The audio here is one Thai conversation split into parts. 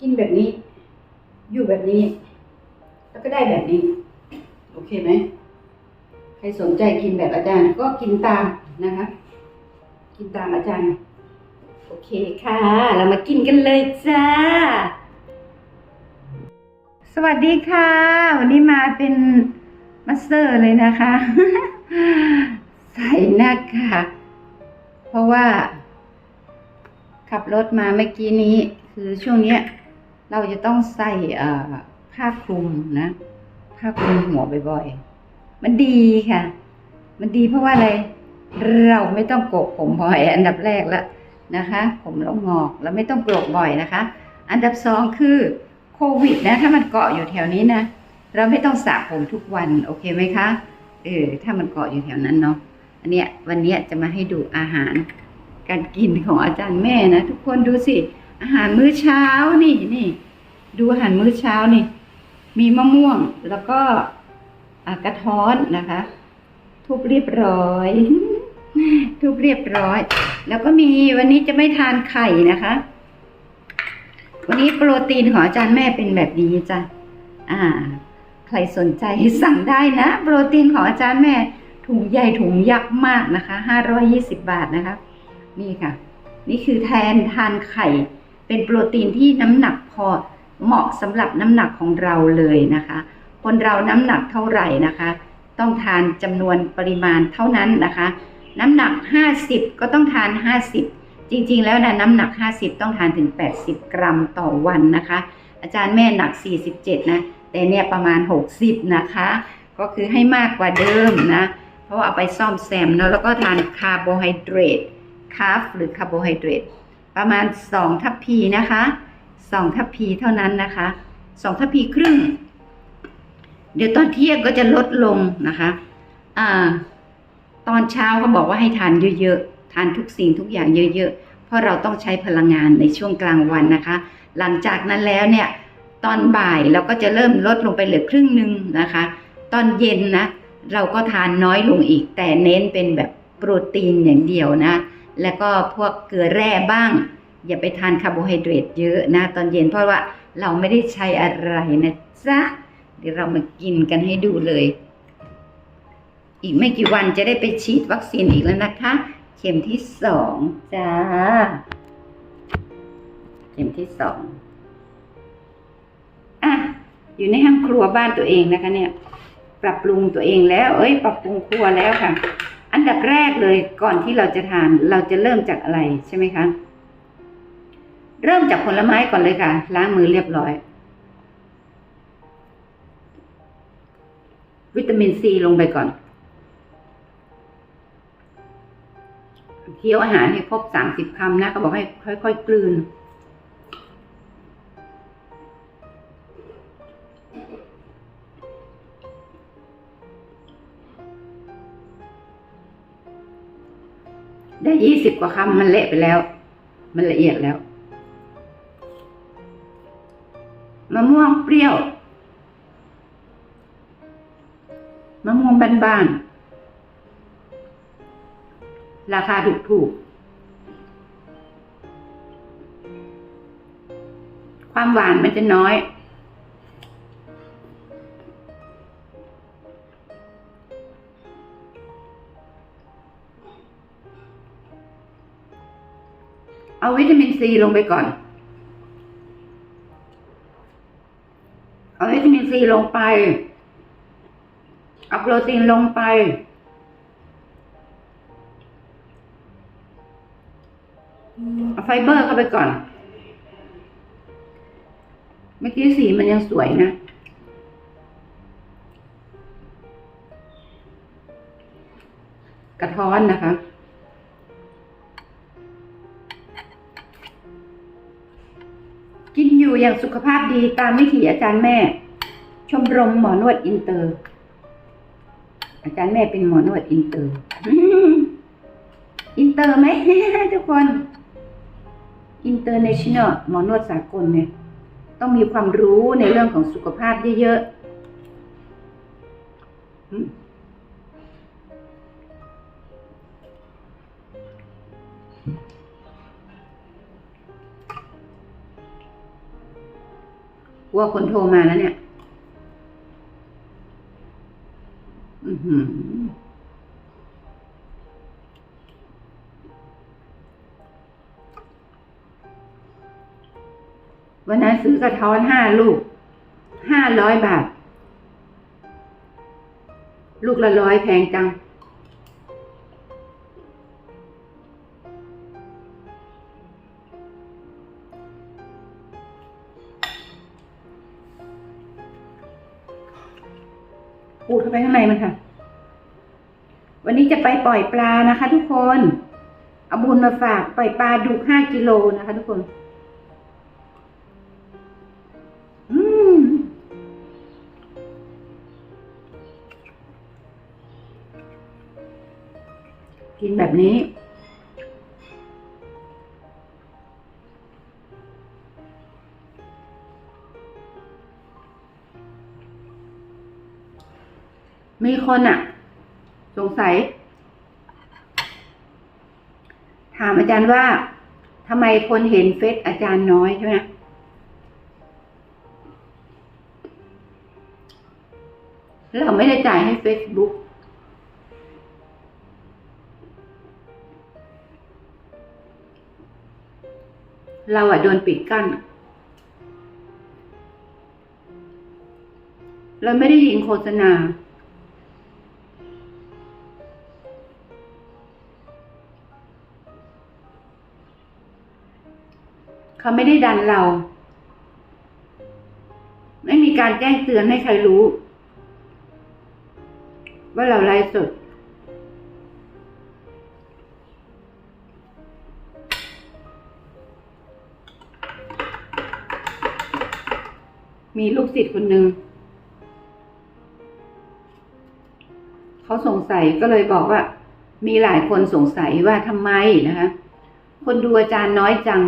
กินแบบนี้ อยู่แบบนี้ แล้วก็ได้แบบนี้ โอเคไหมใครสนใจกินแบบอาจารย์ ก็กินตามนะคะ กินตามอาจารย์ โอเคค่ะ เรามากินกันเลยจ้า สวัสดีค่ะ วันนี้มาเป็นมาสเตอร์เลยนะคะ ใส่หน้ากากเพราะว่าขับรถมาเมื่อกี้นี้ คือช่วงเนี้ย เราจะต้องใส่ผ้าคลุมนะ ผ้าคลุมหัวบ่อยๆ มันดีค่ะ มันดีเพราะว่าอะไร เราไม่ต้องโกกผมบ่อย อันดับแรกละนะคะ ผมเรางอกแล้วไม่ต้องโกกบ่อยนะคะ อันดับสองคือโควิดนะถ้ามันเกาะอยู่แถวนี้นะ เราไม่ต้องสระผมทุกวันโอเคไหมคะเออถ้ามันเกาะอยู่แถวนั้นเนาะอันเนี้ยวันเนี้ยจะมาให้ดูอาหาร การกินของอาจารย์แม่นะ ทุกคนดูสิ อาหารมื้อเช้านี่นี่ ดูอาหารมื้อเช้านี่ มีมะม่วงแล้วก็กระท้อนนะคะ ทุบเรียบร้อยทุบเรียบร้อย แล้วก็มีวันนี้จะไม่ทานไข่นะคะ วันนี้โปรตีนของอาจารย์แม่เป็นแบบนี้จ้ะอ่า ใครสนใจสั่งได้นะ โปรตีนของอาจารย์แม่ ถุงใหญ่ถุงยักษ์มากนะคะ520บาทนะคะ นี่ค่ะ นี่คือแทนทานไข่ เป็นโปรตีนที่น้ำหนักพอเหมาะสำหรับน้ำหนักของเราเลยนะคะ คนเราน้ำหนักเท่าไหร่นะคะ ต้องทานจำนวนปริมาณเท่านั้นนะคะ น้ำหนัก 50 ก็ต้องทาน 50 จริงๆ แล้วนะน้ำหนัก 50 ต้องทานถึง 80 กรัมต่อวันนะคะ อาจารย์แม่หนัก 47 นะ แต่เนี่ยประมาณ 60 นะคะ ก็คือให้มากกว่าเดิมนะ เพราะเอาไปซ่อมแซมเนาะแล้วก็ทานคาร์โบไฮเดรตคาร์บหรือคาร์โบไฮเดรต ประมาณ2ทัพพีนะคะ2ทัพพีเท่านั้นนะคะ2ทัพพีครึ่ง เดี๋ยวตอนเที่ยงก็จะลดลงนะคะอ่าตอนเช้าเขาบอกว่าให้ทานเยอะๆ ทานทุกสิ่งทุกอย่างเยอะๆ เพราะเราต้องใช้พลังงานในช่วงกลางวันนะคะ หลังจากนั้นแล้วเนี่ยตอนบ่ายเราก็จะเริ่มลดลงไปเหลือครึ่งหนึ่งนะคะ ตอนเย็นนะเราก็ทานน้อยลงอีก แต่เน้นเป็นแบบโปรตีนอย่างเดียวนะ แล้วก็พวกเกลือแร่บ้าง อย่าไปทานคาร์โบไฮเดรตเยอะนะตอนเย็นเพราะว่าเราไม่ได้ใช้อะไรนะจ๊ะเดี๋ยวเรามากินกันให้ดูเลย อีกไม่กี่วันจะได้ไปฉีดวัคซีนอีกแล้วนะคะ เข็มที่สองจ้า เข็มที่สองอะอยู่ในห้องครัวบ้านตัวเองนะคะเนี่ย ปรับปรุงตัวเองแล้ว เอ้ย ปรับปรุงครัวแล้วค่ะ อันดับแรกเลยก่อนที่เราจะทานเราจะเริ่มจากอะไรใช่ไหมคะ เริ่มจากผลไม้ก่อนเลยค่ะ ล้างมือเรียบร้อย วิตามินซีลงไปก่อนเคี้ยวอาหารให้ครบสามสิบคำนะเขาบอกให้ค่อยๆกลืน ได้ยี่สิบกว่าคำมันเละไปแล้ว มันละเอียดแล้วมะม่วงเปรี้ยวมะม่วงบ้านๆราคาถูกๆความหวานมันจะน้อย เอาวิตามินซีลงไปก่อน เอาวิตามินซีลงไป เอาโปรตีนลงไป เอาไฟเบอร์เข้าไปก่อน เมื่อกี้สีมันยังสวยนะกระท้อนนะคะ อย่างสุขภาพดีตามวิถีอาจารย์แม่ ชมรมหมอนวดอินเตอร์ อาจารย์แม่เป็นหมอนวดอินเตอร์ อินเตอร์ไหมทุกคนอินเตอร์เนชั่นแนลหมอนวดสากลเนี่ย ต้องมีความรู้ในเรื่องของสุขภาพเยอะๆ อืมกลัวคนโทรมาแล้วเนี่ย อือหือวันนั้นซื้อกระท้อนห้าลูก ห้าร้อยบาท ลูกละร้อยแพงจัง วันนี้จะไปปล่อยปลานะคะ ทุกคนเอาบุญมาฝากปล่อยปลาดุกห้ากิโลนะคะ ทุกคน อืมกินแบบนี้มีคนอะ สงสัย ถามอาจารย์ว่าทำไมคนเห็นเฟซอาจารย์น้อยใช่ไหมเราไม่ได้จ่ายให้ Facebook เราอะโดนปิดกั้น เราไม่ได้ยิงโฆษณา เขาไม่ได้ดันเรา ไม่มีการแจ้งเตือนให้ใครรู้ ว่าเราไลฟ์สดมีลูกศิษย์คนหนึ่งเขาสงสัยก็เลยบอกว่า มีหลายคนสงสัยว่าทำไมนะคะ คนดูอาจารย์น้อยจัง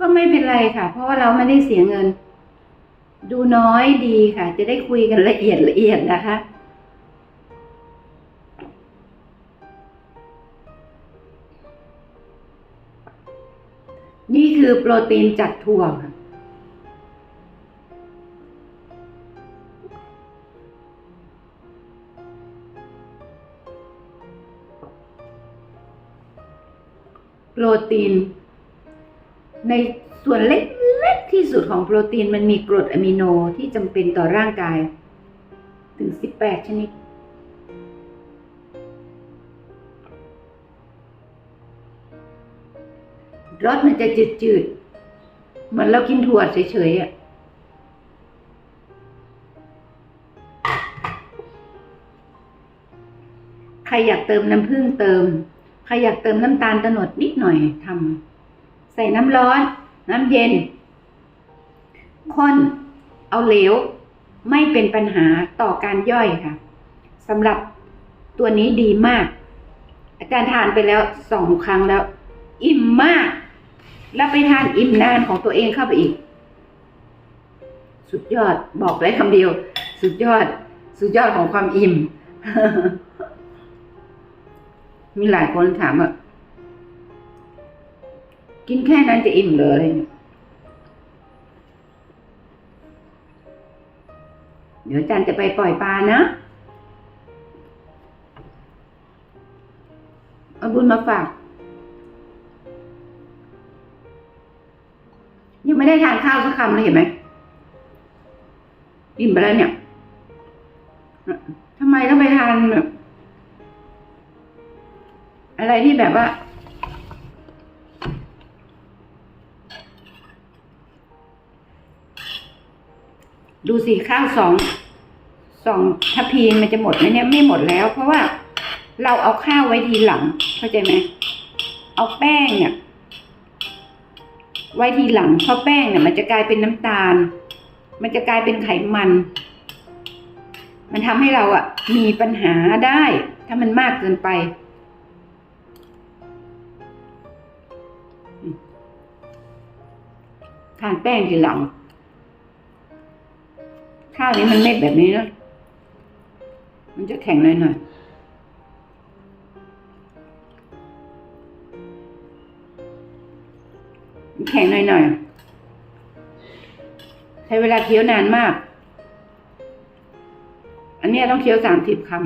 ก็ไม่เป็นไรค่ะ เพราะว่าเราไม่ได้เสียเงิน ดูน้อยดีค่ะ จะได้คุยกันละเอียดละเอียดนะคะนี่คือโปรตีนจากถั่วโปรตีน ในส่วนเล็กๆที่สุดของโปรตีนมันมีกรดอะมิโนที่จำเป็นต่อร่างกาย ถึง 18 ชนิด รสมันจะจืดๆ เหมือนเรากินถั่วเฉยๆอะใครอยากเติมน้ำผึ้งเติม ใครอยากเติมน้ำตาลตะโนดนิดหน่อยทำ ส่น้ำร้อน น้ำเย็นข้นเอาเหลว ไม่เป็นปัญหาต่อการย่อยค่ะสำหรับตัวนี้ดีมาก อาจารย์ทานไปแล้วสองครั้งแล้ว อิ่มมาก แล้วไปทานอิ่มนานของตัวเองเข้าไปอีก สุดยอดบอกได้คำเดียว สุดยอด สุดยอดของความอิ่ม มีหลายคนถามว่า กินแค่นั้นจะอิ่มเหรออะไรเนี่ยเดี๋ยวจารย์จะไปปล่อยปลานะเอาบุญมาฝาก ยังไม่ได้ทานข้าวสักคำเลยเห็นไหมอิ่มไปแล้วเนี่ยทำไมต้องไปทานแบบอะไรที่แบบว่า สิข้าวสองสองทัพพีมันจะหมดไหมเนี่ยไม่หมดแล้ว เพราะว่าเราเอาข้าวไว้ทีหลัง เข้าใจไหมเอาแป้งเนี่ย ไว้ทีหลังเพราะแป้งเนี่ย มันจะกลายเป็นน้ำตาล มันจะกลายเป็นไขมัน มันทำให้เราอะมีปัญหาได้ ถ้ามันมากเกินไปทานแป้งทีหลัง ข้าวนี้มันเม็ดแบบนี้นะมันจะแข็งหน่อยหน่อยแข็งหน่อยหน่อยใช้เวลาเคี้ยวนานมาก อันนี้ต้องเคี้ยวสามสิบคำ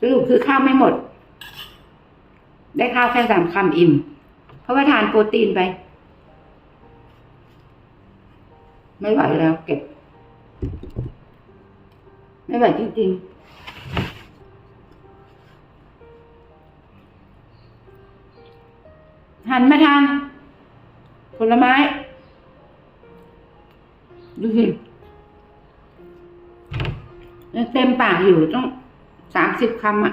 สรุปคือข้าวไม่หมด ได้ข้าวแค่สามคำอิ่ม เพราะว่าทานโปรตีนไป ไม่ไหวแล้วเก็บ ไม่ไหวจริงๆหันมาทานผลไม้ ดูสิเต็มปากอยู่ต้องสามสิบคำอะ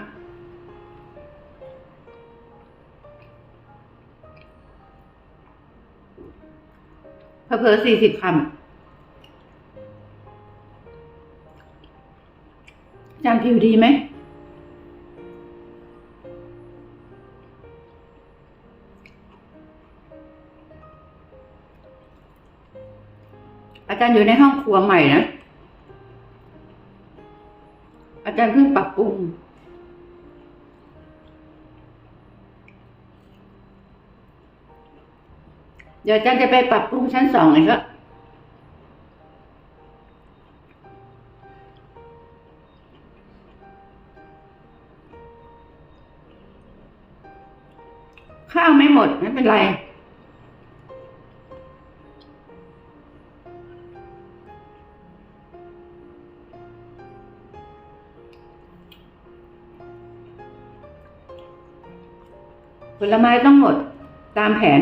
เผลอสี่สิบคำอาจารย์ผิวดีไหมอาจารย์อยู่ในห้องครัวใหม่นะ เดี๋ยวจารย์จะไปปรับปรุงชั้นสองอีกแล้วข้าวไม่หมด ไม่เป็นไร ผลไม้ต้องหมดตามแผน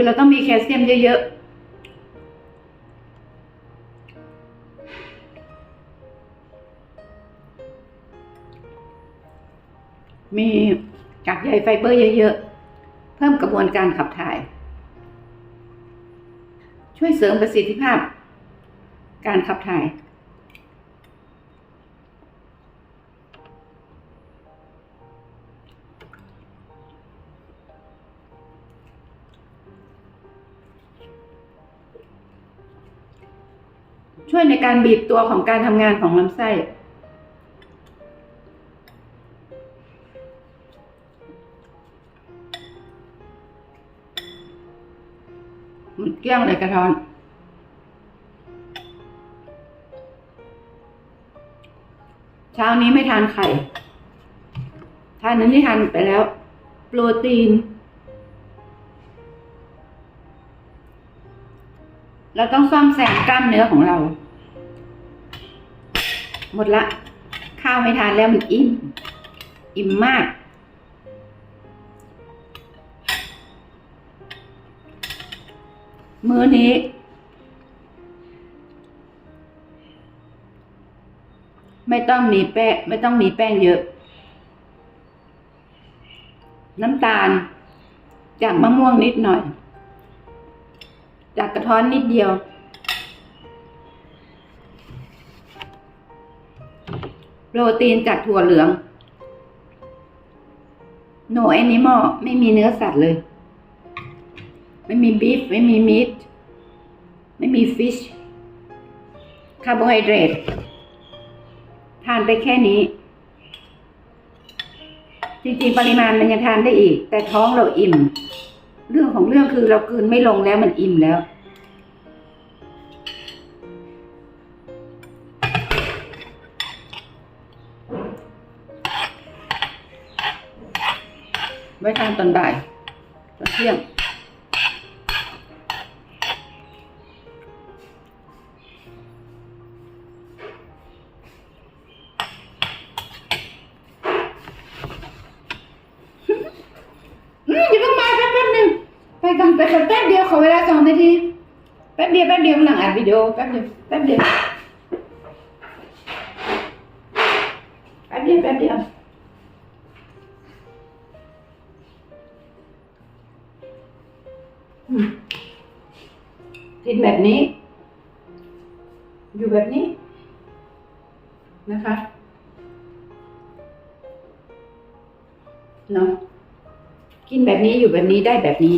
คือเราต้องมีแคลเซียมเยอะๆ มีกากใยไฟเบอร์เยอะๆ เพิ่มกระบวนการขับถ่าย ช่วยเสริมประสิทธิภาพ การขับถ่าย ช่วยในการบีบตัวของการทำงานของลำไส้ หมดเกลี้ยงเลยกระท้อนเช้านี้ไม่ทานไข่ ทานนั้นที่ทานไปแล้ว โปรตีน เราต้องซ่อมแซ กล้ามเนื้อของเรา หมดละ ข้าวไม่ทานแล้วมันอิ่ม อิ่มมาก มื้อนี้ ไม่ต้องมีแป้งไม่ต้องมีแป้งเยอะ น้ำตาล จากมะม่วงนิดหน่อย จากกระท้อนนิดเดียว โปรตีนจากถั่วเหลือง no animal ไม่มีเนื้อสัตว์เลย ไม่มีบีฟไม่มีมีทไม่มีฟิชคาร์โบไฮเดรตทานไปแค่นี้ จริงๆ ปริมาณมันยังทานได้อีก แต่ท้องเราอิ่ม เรื่องของเรื่องคือเรากืนไม่ลงแล้วมันอิ่มแล้ว ไว้ทานตอนบ่ายตอนเที่ยง อืมอย่าเพิ่งมาแป๊บแป๊บหนึงไปก่อนไปก่อนแป๊บเดียวขอเวลาสองนาทีแป๊บเดียวแป๊บเดียวกำลังอัดวิดีโอแป๊บเดียวแป๊บเดียวแป๊บเดียวแป๊บเดียว กินแบบนี้ อยู่แบบนี้นะคะเนาะกินแบบนี้อยู่แบบนี้ได้แบบนี้